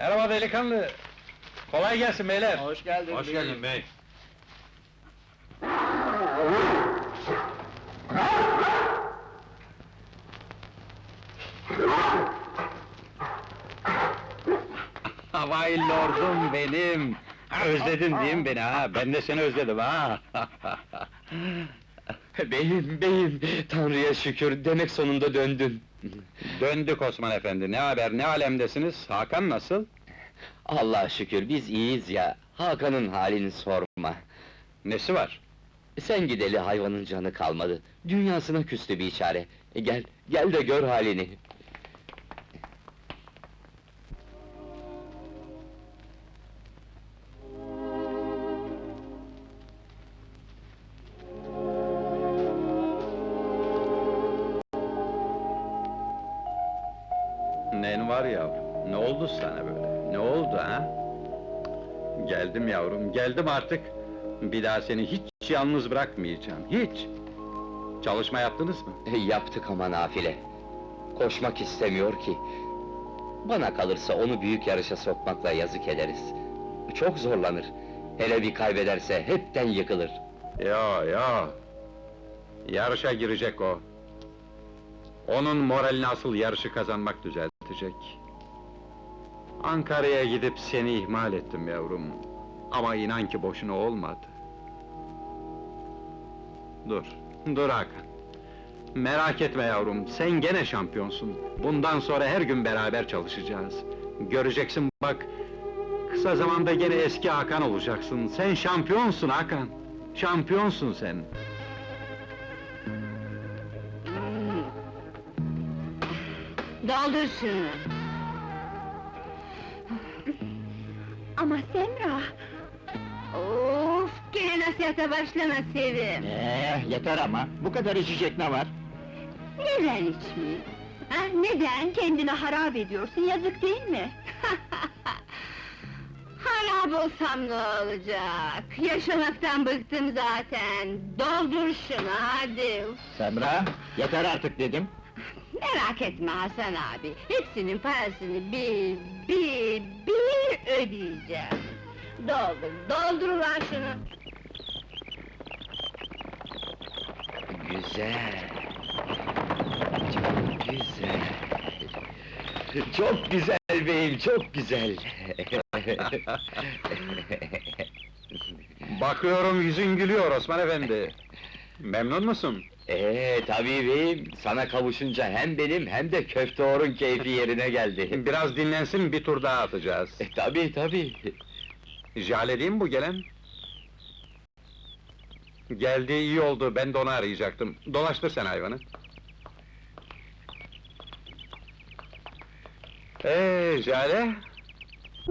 Merhaba delikanlı. Kolay gelsin beyler. Hoş geldin. Hoş geldin bey. Vay lordum benim. Özledin değil mi beni ha? Ben de seni özledim ha. Beyim, beyim, Tanrı'ya şükür, demek sonunda döndün. Döndük Osman efendi. Ne haber, ne alemdesiniz? Hakan nasıl? Allah'a şükür, biz iyiyiz ya, Hakan'ın halini sorma. Nesi var? Sen gideli hayvanın canı kalmadı, dünyasına küstü bir içare. E, Gel, gel de gör halini. Nen var yavrum? Ne oldu sana böyle? Ne oldu ha? Geldim yavrum, geldim artık. Bir daha seni hiç yalnız bırakmayacağım, hiç! Çalışma yaptınız mı? E, Yaptık ama nafile. Koşmak istemiyor ki. Bana kalırsa onu büyük yarışa sokmakla yazık ederiz. Çok zorlanır. Hele bir kaybederse hepten yıkılır. Ya ya! Yarışa girecek o. Onun moralini asıl yarışı kazanmak düzeltecek. Ankara'ya gidip seni ihmal ettim yavrum. Ama inan ki boşuna olmadı. Dur, dur Hakan. Merak etme yavrum, sen gene şampiyonsun. Bundan sonra her gün beraber çalışacağız. Göreceksin bak, kısa zamanda gene eski Hakan olacaksın. Sen şampiyonsun Hakan. Şampiyonsun sen. Doldur şunu. Ama Semra... Of, gene nasihata başlama Sevim. Ee, yeter ama, bu kadar içecek ne var? Neden içmeyeyim? Ha, neden? Kendini harap ediyorsun, yazık değil mi? harap olsam ne olacak? Yaşamaktan bıktım zaten. Doldur şunu, hadi! Semra, yeter artık dedim. Merak etme Hasan abi, hepsinin parasını bir, bir, bir ödeyeceğim. Doldur, doldur ulan şunu! Güzel. Çok güzel. Çok güzel beyim, çok güzel. Bakıyorum yüzün gülüyor Osman efendi. Memnun musun? Ee tabii beyim, sana kavuşunca hem benim hem de köfteorun keyfi yerine geldi. Biraz dinlensin, bir tur daha atacağız. E, tabii tabii. Jale değil mi bu gelen? Geldi, iyi oldu, ben de onu arayacaktım. Dolaştır sen hayvanı. Ee, Jale,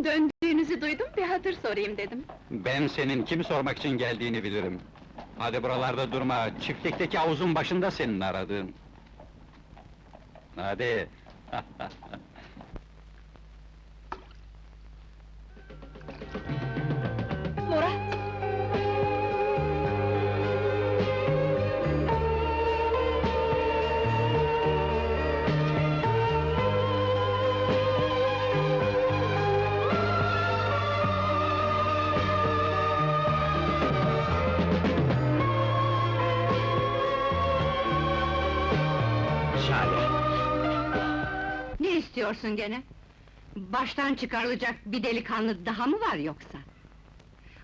Döndüğünüzü duydum, bir hatır sorayım dedim. ben senin kimi sormak için geldiğini bilirim. Hadi buralarda durma, çiftlikteki havuzun başında senin aradığın. Hadi. Ne istiyorsun gene? Baştan çıkarılacak bir delikanlı daha mı var yoksa?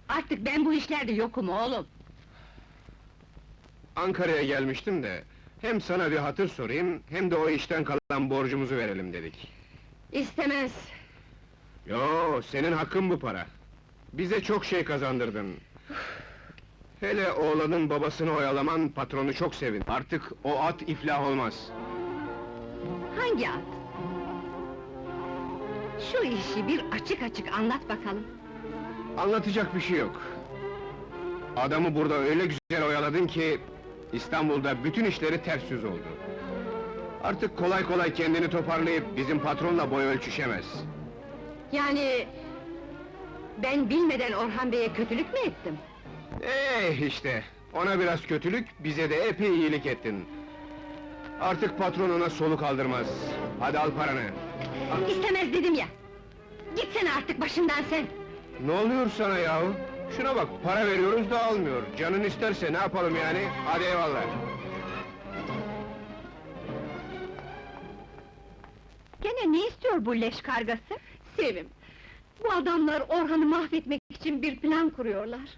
Artık ben bu işlerde yokum oğlum. Ankara'ya gelmiştim de, hem sana bir hatır sorayım, hem de o işten kalan borcumuzu verelim dedik. İstemez. Yo, senin hakkın bu para. Bize çok şey kazandırdın. Hele oğlanın babasını oyalaman patronu çok sevin. Artık o at iflah olmaz. Hangi at? Şu işi bir açık açık anlat bakalım. Anlatacak bir şey yok. Adamı burada öyle güzel oyaladın ki... ...İstanbul'da bütün işleri ters yüz oldu. Artık kolay kolay kendini toparlayıp bizim patronla boy ölçüşemez. Yani... Ben bilmeden Orhan Bey'e kötülük mü ettim? Eh işte, ona biraz kötülük, bize de epey iyilik ettin. Artık patron ona soluk aldırmaz. Hadi al paranı. İstemez dedim ya! Gitsene artık başından sen! Ne oluyor sana yahu? Şuna bak, para veriyoruz da almıyor. Canın isterse ne yapalım yani? Hadi eyvallah. Gene ne istiyor bu leş kargası? Sevim, bu adamlar Orhan'ı mahvetmek için bir plan kuruyorlar.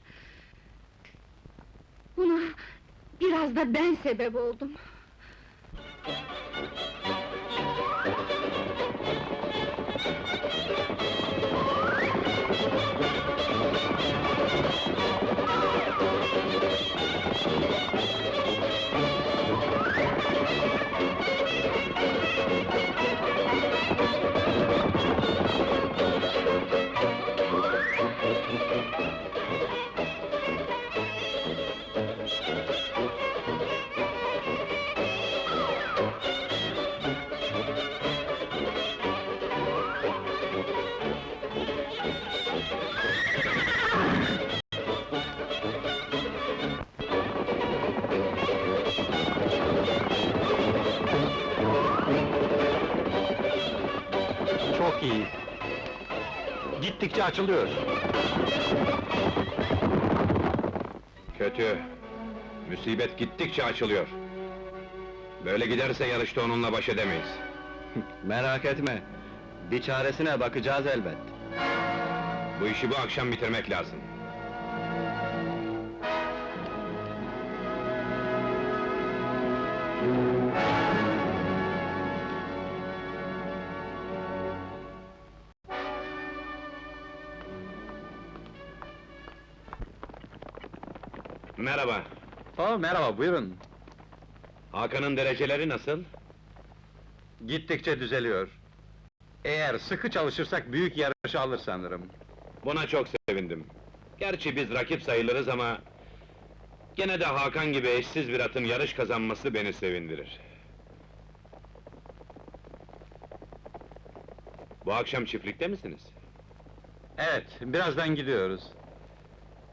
Buna biraz da ben sebep oldum. Thank you. Açılıyor. Kötü. Musibet gittikçe açılıyor. Böyle giderse yarışta onunla baş edemeyiz. Merak etme. Bir çaresine bakacağız elbet. Bu işi bu akşam bitirmek lazım. Merhaba. Oh, merhaba, buyurun. Hakan'ın dereceleri nasıl? Gittikçe düzeliyor. Eğer sıkı çalışırsak büyük yarışı alır sanırım. Buna çok sevindim. Gerçi biz rakip sayılırız ama... ...gene de Hakan gibi eşsiz bir atın yarış kazanması beni sevindirir. Bu akşam çiftlikte misiniz? Evet, birazdan gidiyoruz.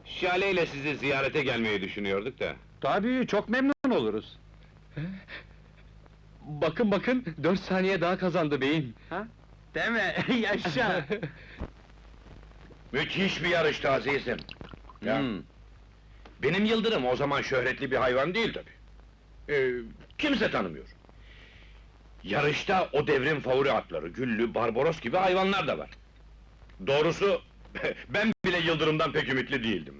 Şale ile sizi ziyarete gelmeyi düşünüyorduk da. Tabii, çok memnun oluruz. Bakın bakın, dört saniye daha kazandı beyim. Ha? Deme, yaşa! Müthiş bir yarıştı azizim. Ya. Hmm, Benim Yıldırım o zaman şöhretli bir hayvan değil tabi. Ee, kimse tanımıyor. Yarışta o devrin favori atları, Güllü, Barbaros gibi hayvanlar da var. Doğrusu, ben bile Yıldırım'dan pek ümitli değildim.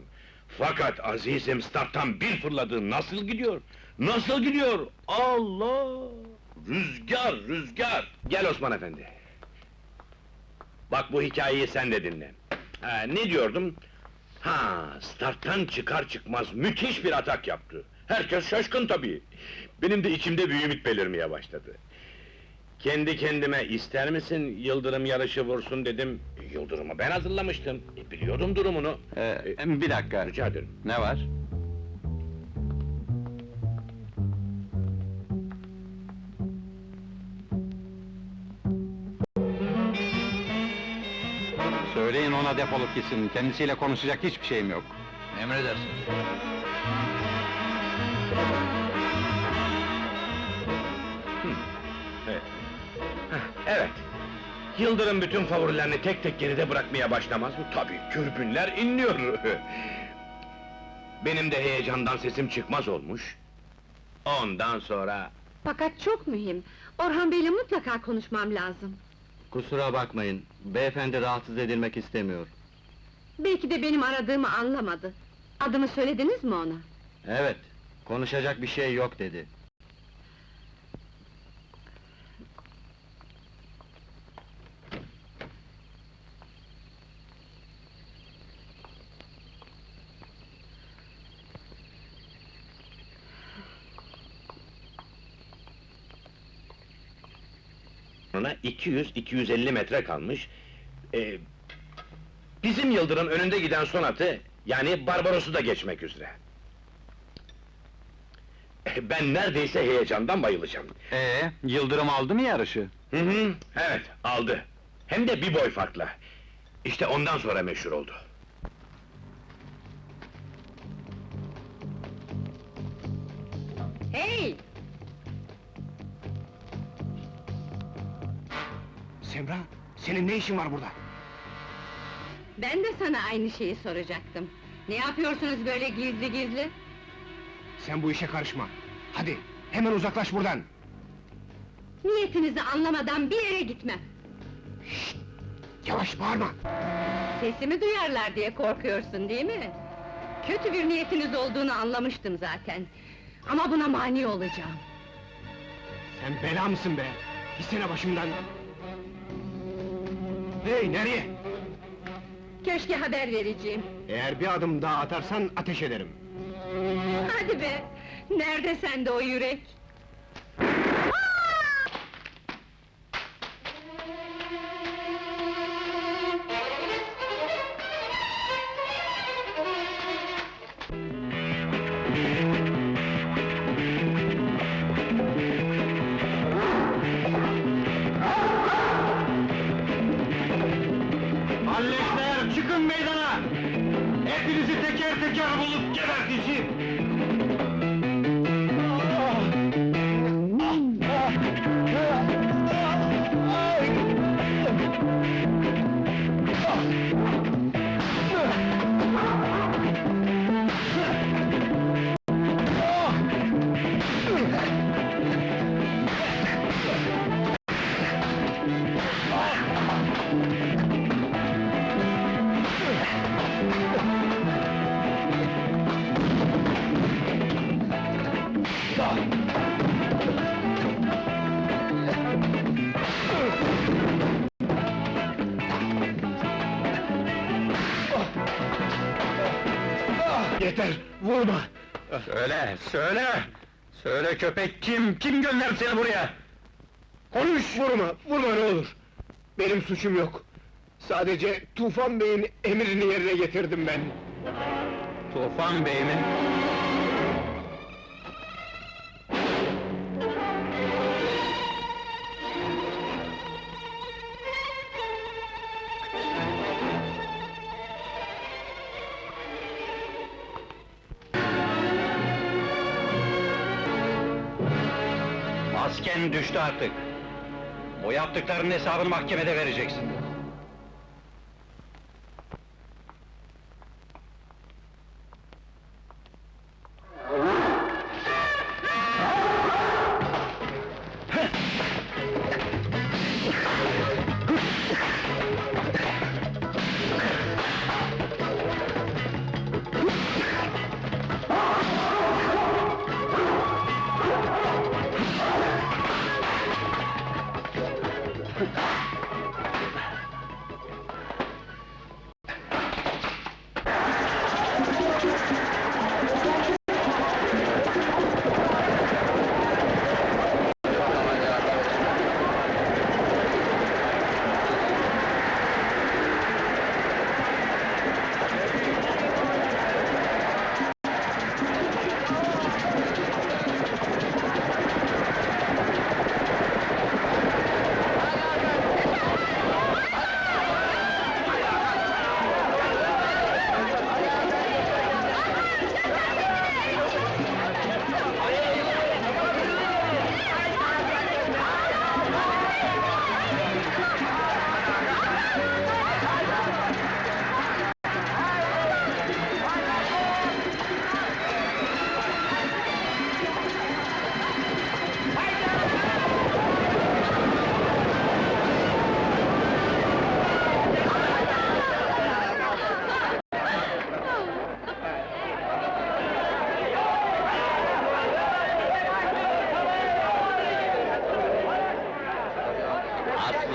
Fakat azizim starttan bir fırladı, nasıl gidiyor? Nasıl gidiyor? Allah! Rüzgar, rüzgar! Gel Osman efendi. Bak bu hikayeyi sen de dinle. Ha, ne diyordum? Ha, starttan çıkar çıkmaz müthiş bir atak yaptı. Herkes şaşkın tabii. Benim de içimde bir ümit belirmeye başladı. Kendi kendime ister misin Yıldırım yarışı vursun dedim. Yıldırım'ı ben hazırlamıştım. E, biliyordum durumunu. ee, bir dakika. Rica ederim. Ne var? Söyleyin ona defolup gitsin, kendisiyle konuşacak hiçbir şeyim yok. Emredersin. Yıldırım bütün favorilerini tek tek geride bırakmaya başlamaz mı? Tabii, kürbünler inliyor. Benim de heyecandan sesim çıkmaz olmuş. Ondan sonra... Fakat çok mühim. Orhan Bey'le mutlaka konuşmam lazım. Kusura bakmayın, beyefendi rahatsız edilmek istemiyor. Belki de benim aradığımı anlamadı. Adımı söylediniz mi ona? Evet, konuşacak bir şey yok dedi. Ona 200-250 metre kalmış. Ee, bizim Yıldırım önünde giden son atı, yani Barbaros'u da geçmek üzere. Ee, Ben neredeyse heyecandan bayılacağım. Ee, Yıldırım aldı mı yarışı? Hı hı, evet, aldı. Hem de bir boy farkla. İşte ondan sonra meşhur oldu. Hey! Semra, senin ne işin var burada? Ben de sana aynı şeyi soracaktım. Ne yapıyorsunuz böyle gizli gizli? Sen bu işe karışma. Hadi, hemen uzaklaş buradan. Niyetinizi anlamadan bir yere gitmem. Yavaş bağırma. Sesimi duyarlar diye korkuyorsun değil mi? Kötü bir niyetiniz olduğunu anlamıştım zaten. Ama buna mani olacağım. Sen bela mısın be? Gitsene başımdan. Hey, nereye? Keşke haber vereceğim. Eğer bir adım daha atarsan ateş ederim. Hadi be! Nerede sende o yürek? Yeter, vurma! Söyle, söyle! Söyle köpek kim, kim gönderdi seni buraya? Konuş! Vurma, vurma ne olur! Benim suçum yok. Sadece Tufan Bey'in emrini yerine getirdim ben. Tufan Bey mi? Masken düştü artık. Bu yaptıklarının hesabını mahkemede vereceksin.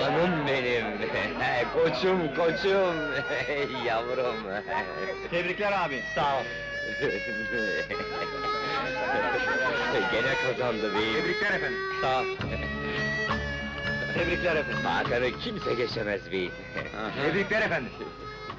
Aslanım benim! koçum, koçum! Yavrum! Tebrikler abi. Sağ ol! Gene kazandı beyim! Tebrikler efendim. Sağ ol! Tebrikler efendim. Hakan'ı kimse geçemez beyim! Tebrikler efendim.